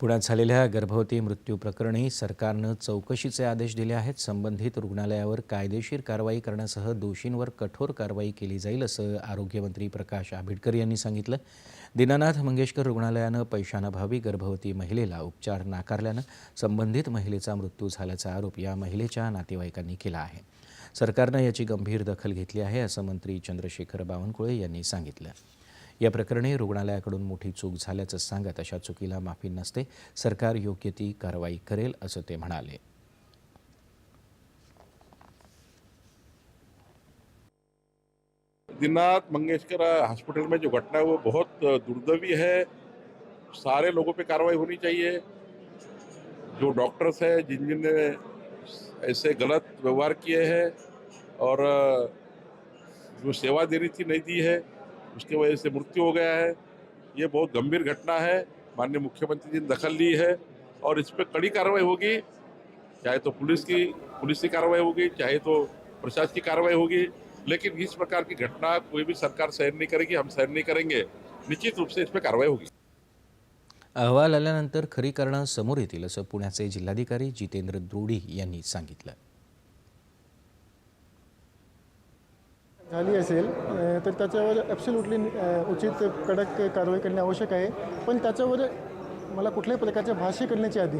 पुण्यात झालेल्या गर्भवती मृत्यू प्रकरणी सरकारनं चौकशीचे आदेश दिले आहेत. संबंधित रुग्णालयावर कायदेशीर कारवाई करण्यासह दोषींवर कठोर कारवाई केली जाईल असं आरोग्यमंत्री प्रकाश आंबेडकर यांनी सांगितलं. दीनानाथ मंगेशकर रुग्णालयानं पैशांअभावी गर्भवती महिलेला उपचार नाकारल्यानं संबंधित महिलेचा मृत्यू झाल्याचा आरोप या महिलेच्या नातेवाईकांनी केला आहे. सरकारनं याची गंभीर दखल घेतली आहे असं मंत्री चंद्रशेखर बावनकुळे यांनी सांगितलं. या प्रकरणी रुग्णालयाकडून मोठी चूक झाल्याचं सांगत अशा चुकीला माफी नसते सरकार योग्य ती कारवाई करेल असं ते म्हणाले. दीननाथ मंगेशकर हॉस्पिटल में जो घटना है वो बहुत दुर्दवी है। सारे लोगों पे कार्रवाई होनी चाहिए। जो डॉक्टर्स हैं जिन जिन ने ऐसे गलत व्यवहार किए हैं और जो सेवा देनी थी नहीं दी है उसकी वजह से मृत्यु हो गया है। ये बहुत गंभीर घटना है। माननीय मुख्यमंत्री जी ने दखल ली है और इस पर कड़ी कार्रवाई होगी। चाहे तो पुलिस की पुलिस की कार्रवाई होगी चाहे तो प्रशासन की कार्रवाई होगी। लेकिन इस प्रकार की घटना कोई भी सरकार सहन नहीं करेगी हम सहन नहीं करेंगे। निश्चित रूप से इस पर कार्रवाई होगी। अहवाल आल्यानंतर खरी कारणं समोर येतील असं पुण्याचे जिल्हाधिकारी जितेंद्र द्रोडी यांनी सांगितलं. झाली असेल तर त्याच्यावर ॲब्सोल्युटली उचित कडक कारवाई करणे आवश्यक आहे. पण त्याच्यावर मला कुठल्याही प्रकारच्या भाष्य करण्याच्या आधी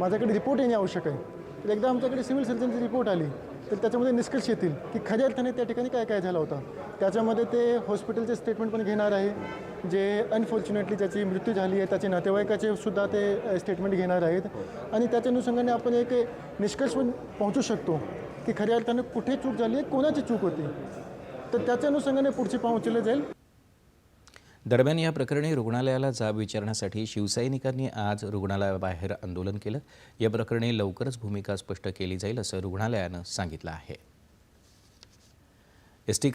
माझ्याकडे रिपोर्ट येणे आवश्यक आहे. तर एकदा आमच्याकडे सिव्हिल सर्जनची रिपोर्ट आली तर त्याच्यामध्ये निष्कर्ष येतील की खऱ्या अर्थाने त्या ठिकाणी काय काय झाला होता. त्याच्यामध्ये ते हॉस्पिटलचे स्टेटमेंट पण घेणार आहे जे अनफॉर्च्युनेटली ज्याची मृत्यू झाली आहे त्याचे नातेवाईकाचे सुद्धा ते स्टेटमेंट घेणार आहेत. आणि त्याच्या अनुषंगाने आपण एक निष्कर्ष पण पोहोचू शकतो. की खऱ्या अर्थाने कुठे चूक झाली आहे कोणाची चूक होती? तर त्याच्या अनुषंगाने पुढची पाऊल जाईल. दरम्यान या प्रकरणी रुग्णालयाला जाब विचारण्यासाठी शिवसैनिकांनी आज रुग्णालयाबाहेर आंदोलन केलं. या प्रकरणी लवकरच भूमिका स्पष्ट केली जाईल असं रुग्णालयानं सांगितलं आहे. S T